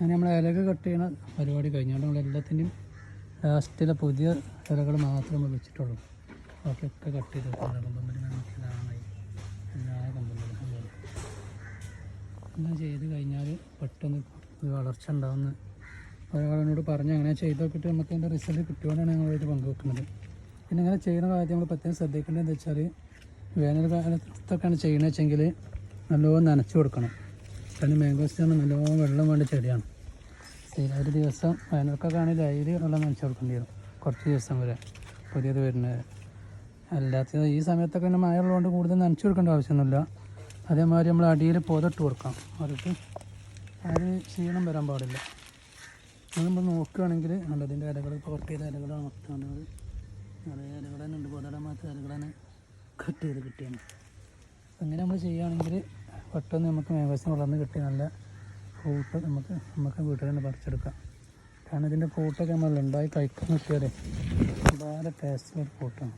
അങ്ങനെ നമ്മൾ ഇലകൾ കട്ട് ചെയ്യണ പരിപാടി കഴിഞ്ഞുകൊണ്ട് നമ്മൾ എല്ലാത്തിന്റെയും ലാസ്റ്റിലെ പുതിയ ഇലകൾ മാത്രമേ നമ്മൾ വെച്ചിട്ടുള്ളൂ. ബാക്കിയൊക്കെ കട്ട് ചെയ്ത് മനസ്സിലായി എല്ലാ കമ്പനികളും അങ്ങനെ ചെയ്ത് കഴിഞ്ഞാൽ പെട്ടെന്ന് ഒരു വളർച്ച ഉണ്ടാവുന്ന ഒരാളിനോട് പറഞ്ഞ് അങ്ങനെ ചെയ്ത് നോക്കിയിട്ട് നമുക്ക് അതിന്റെ റിസൾട്ട് കിട്ടിയോണ്ടാണ് ഞങ്ങളായിട്ട് പങ്കുവെക്കുന്നത്. പിന്നെ അങ്ങനെ ചെയ്യുന്ന കാര്യം നമ്മൾ പ്രത്യേകം ശ്രദ്ധിക്കേണ്ടതെന്ന് വെച്ചാൽ വേനൽ കാലത്തൊക്കെയാണ് ചെയ്യണമെന്ന് വെച്ചെങ്കിൽ നല്ലോണം നനച്ചു കൊടുക്കണം. കാരണം മാംഗോസ്റ്റാണ് നല്ലോണം വെള്ളം വേണ്ട ചെടിയാണ്. ഒരു ദിവസം വേനൽക്കൊക്കെ ആണെങ്കിൽ അതിൽ വെള്ളം നനച്ചു കൊടുക്കേണ്ടി വരും. കുറച്ച് ദിവസം വരെ. പുതിയത് വരുന്നത്. അല്ലാത്ത ഈ സമയത്തൊക്കെ പിന്നെ മഴ ഉള്ളതുകൊണ്ട് കൂടുതൽ നനച്ചു കൊടുക്കേണ്ട ആവശ്യമൊന്നുമില്ല. അതേമാതിരി നമ്മൾ അടിയിൽ പൊതിട്ട് കൊടുക്കാം. അവർക്ക് അത് ക്ഷീണം വരാൻ പാടില്ല. അത് നമ്മൾ നോക്കുകയാണെങ്കിൽ അതിന്റെ ഇലകൾ കട്ട് ചെയ്ത ഇലകളാണ്. മൊത്തം നിറയെ ഇലകൾ തന്നെ ഉണ്ട്. പൊതടാൻ മാത്രം കട്ട് ചെയ്ത് കിട്ടിയാണ് അങ്ങനെ നമ്മൾ ചെയ്യുകയാണെങ്കിൽ പെട്ടെന്ന് നമുക്ക് മേഘാസ്യം വളർന്ന് കിട്ടി നല്ല ഫ്രൂട്ട് നമുക്ക് നമുക്ക് വീട്ടിൽ തന്നെ പറിച്ചെടുക്കാം. കാരണം ഇതിന്റെ ഫ്രൂട്ടൊക്കെ നമ്മൾ ഉണ്ടായി കഴിക്കാൻ കിട്ടിയാലേ വളരെ ടേസ്റ്റുള്ള ഫ്രൂട്ടാണ്